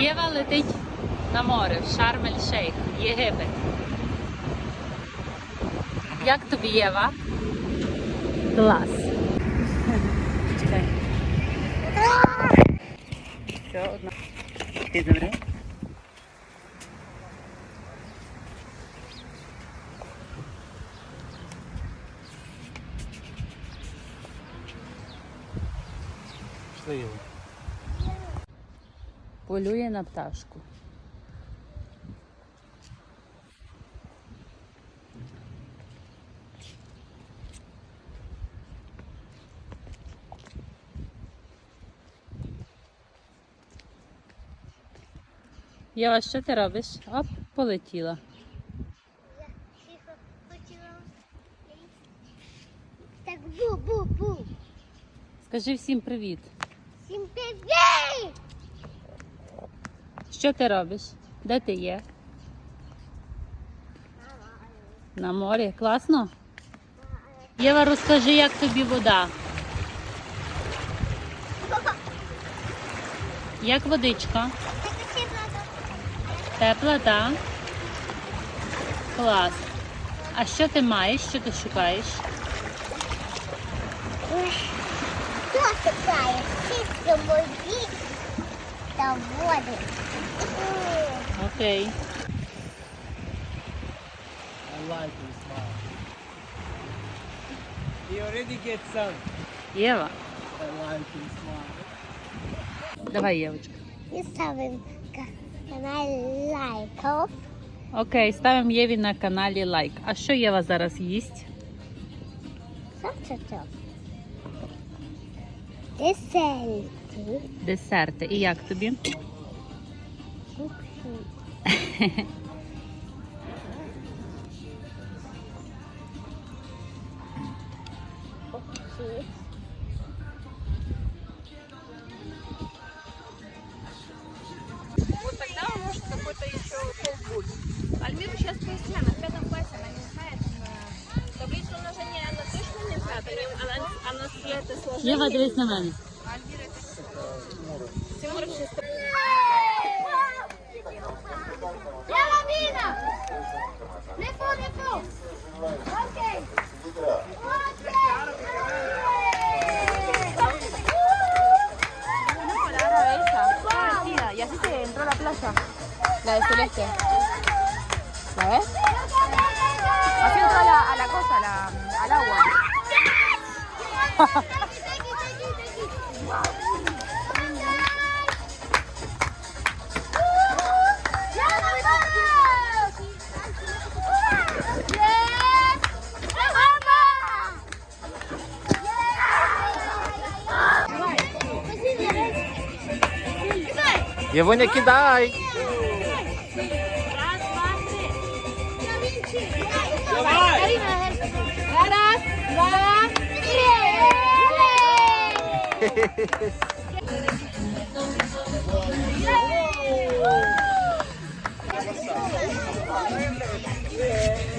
Єва летить на море в Шарм-ель-Шейх, Єгипет. Як тобі Єва? Клас. Чекай. Все, одна. Ти добре? Пішли його. Полює на пташку. Єва, що ти робиш? Оп, полетіла. Тихо, хотіла. Так бу-бу-бу. Скажи всім привіт. Всім привіт! Що ти робиш? Де ти є? На морі. Класно? Єва, розкажи, як тобі вода. Як водичка? Тепла, так? Клас. А що ти маєш? Що ти шукаєш? Хто шукає? Чисто мої та води. Окей. I like his smile. He already gets sun. Єва. I like his smile. Давай, Євочка. І ставимо канал лайков. Окей, ставимо Єві на каналі лайк. А що Єва зараз їсть? Десерти. Десерти. І як тобі? Вот тогда он может какой-то еще полбуль. Альмира сейчас поясняет, в пятом классе она не знает таблицу умножения, она точно не знает, она, она, она себе это сложила. Єва, дивись на Його не кидай!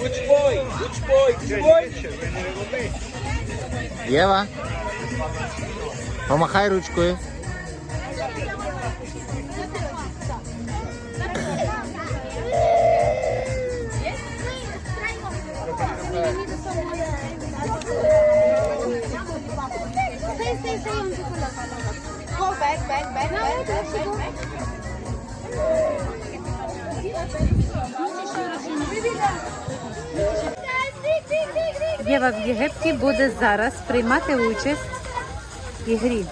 Which boy? Which boy? Which boy? Єва. Помахай ручкою. Єва в Єгипті буде зараз приймати участь в ігрі.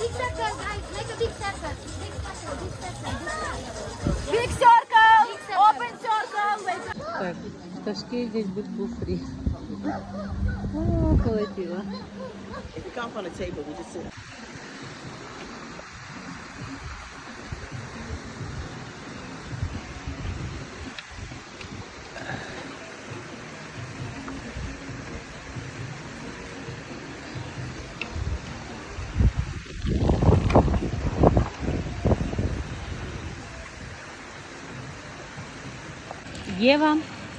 Big circle, guys. Make a big circle. Big circle, big circle, big circle. Ташки здесь будет куфри. О, полетела. Єва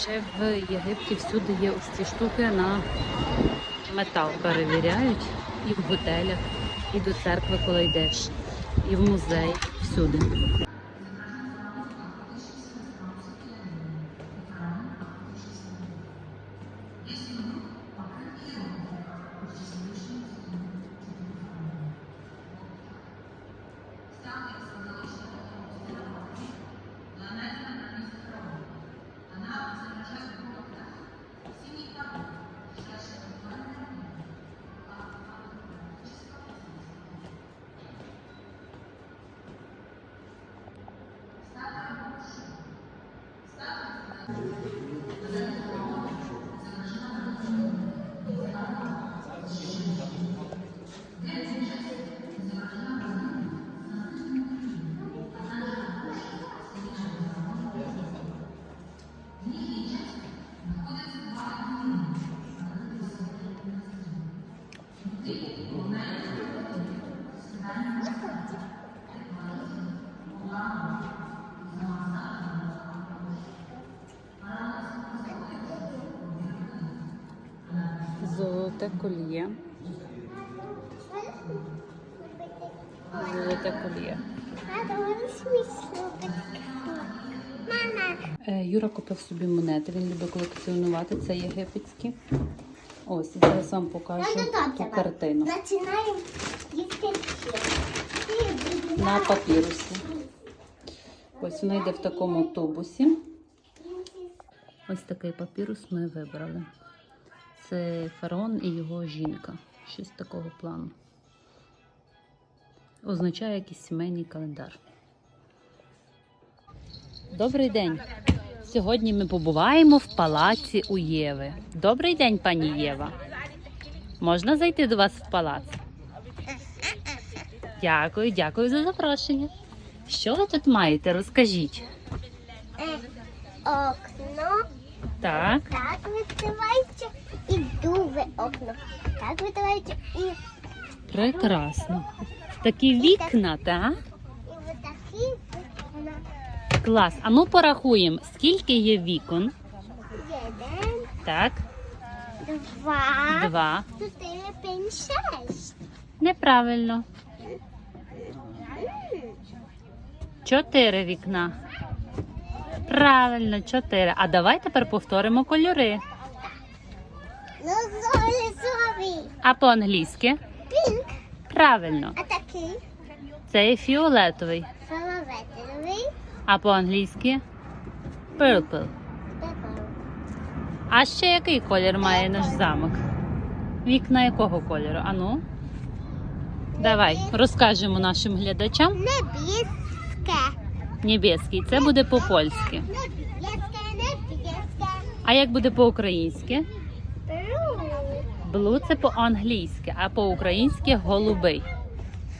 Ще в Єгипті всюди є ось ці штуки на метал перевіряють і в готелях, і до церкви, коли йдеш, і в музей, всюди. Золоте коліє. Золоте коліє. Е, Юра купив собі монети. Він любить колекціонувати. Це єгипетські. Ось, зараз вам покажу ту картину Починаємо на папірусі. Ось вона йде в такому тубусі. Ось такий папірус ми вибрали. Це фараон і його жінка. Щось такого плану. Означає якийсь сімейний календар. Добрий день. Сьогодні ми побуваємо в палаці у Єви. Добрий день, пані Єва. Можна зайти до вас в палац? Дякую, дякую за запрошення. Що ви тут маєте? Розкажіть. Окно. Так, Так відкривається і друге окно. Так відкривається і, і прекрасно. Такі вікна, так? ось такі вікна. Клас. А ну порахуємо, скільки є вікон? Один, Так, два, два. чотири, п'ять, шесть. Неправильно. Чотири вікна. Правильно, чотири. А давай тепер повторимо кольори. Ну, зорі, зорі. А по-англійськи? Пінк. Правильно. А такий Це фіолетовий. фіолетовий. А по-англійськи purple. Пепел. А ще який колір має наш замок? Вікна якого кольору? Ану? Давай розкажемо нашим глядачам. Небіске. Небеський, це буде по-польськи. А як буде по-українськи? Блу. Блу це по-англійськи, а по-українськи голубий.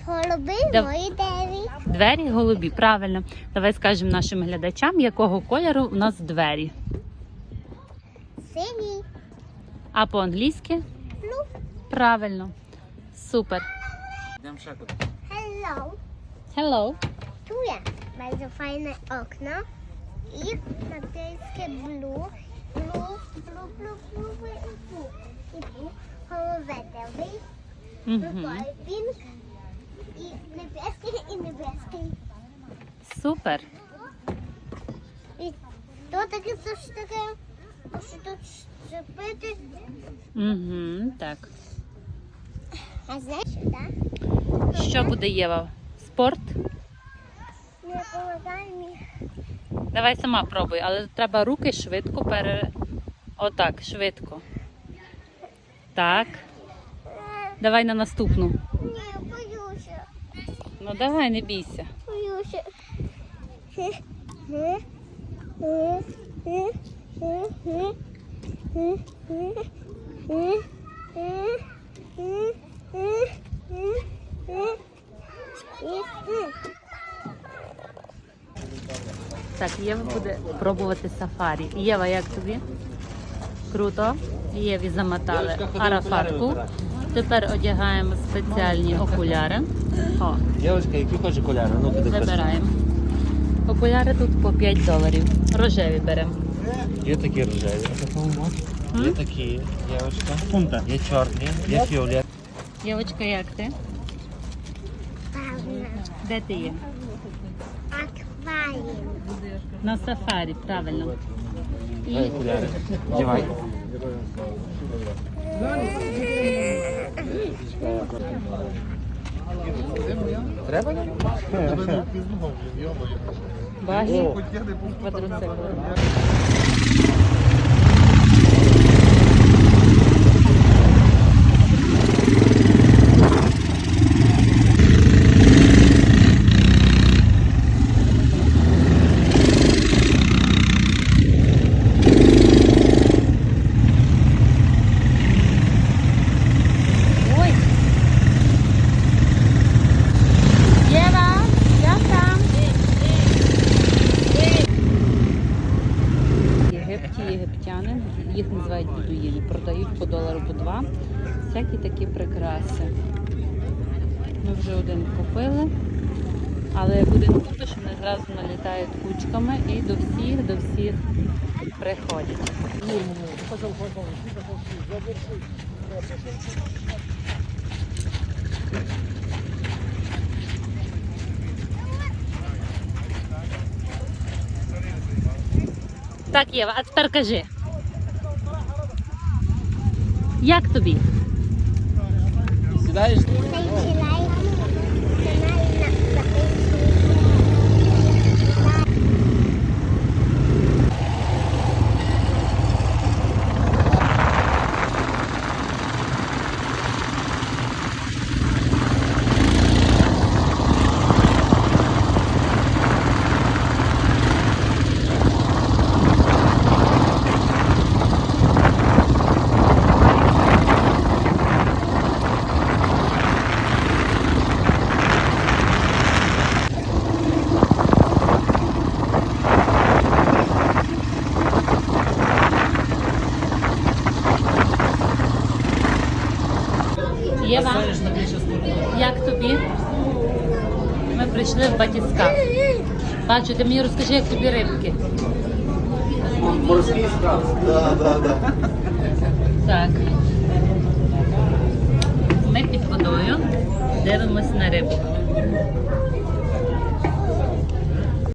Голуби Дав- мої деві. Двері голубі, правильно. Давай скажемо нашим глядачам, якого кольору у нас двері. Синій. А по-англійськи? Блу. Правильно. Супер. Йдемо ще куди. Hello. Hello. Tu je bardzo fajne okno i napisane blue, blue, blue, blue, blue, blue i fioletowy, Угу. pink i niebieski i niebieski. Супер. I to takie coś takiego, muszę to szczepity. Угу. Так. A znaczy, tak? Що буде Єва? Спорт? Nie pomagaj mi. Давай сама пробуй, але треба руки швидко пере. Отак, швидко. Так. Давай на наступну. Nie, bojuся. Ну давай, не бійся. Боюся. Так, Єва буде пробувати сафарі. Єва, як тобі? Круто. Єві замотали арафатку. Тепер одягаємо спеціальні окуляри. О, Дівчинка, які хочеш окуляри? Ну, куди вибираємо. Окуляри тут по 5 доларів. Рожеві беремо. Є такі рожеві. Є такі, дівчинка. Фунта. Є чорні, є фіолет. Євочка, як ти? Де ти є? Акваріум. На сафарі, правильно. Дай окуляри. Дівай. Треба? Багі, квадроцикл. Продають по долару по два. Всякі такі прикраси. Ми вже один купили, але як один купиш, вони зразу налітають кучками і до всіх, до всіх приходять. Так, Єва, а тепер кажи. Як тобі? Сідаєш? Єва, як тобі? Ми прийшли в батіска. Бачу, ти мені розкажи, як тобі рибки. Морський страв. Да, да, да. Так. Ми під водою дивимось на рибку.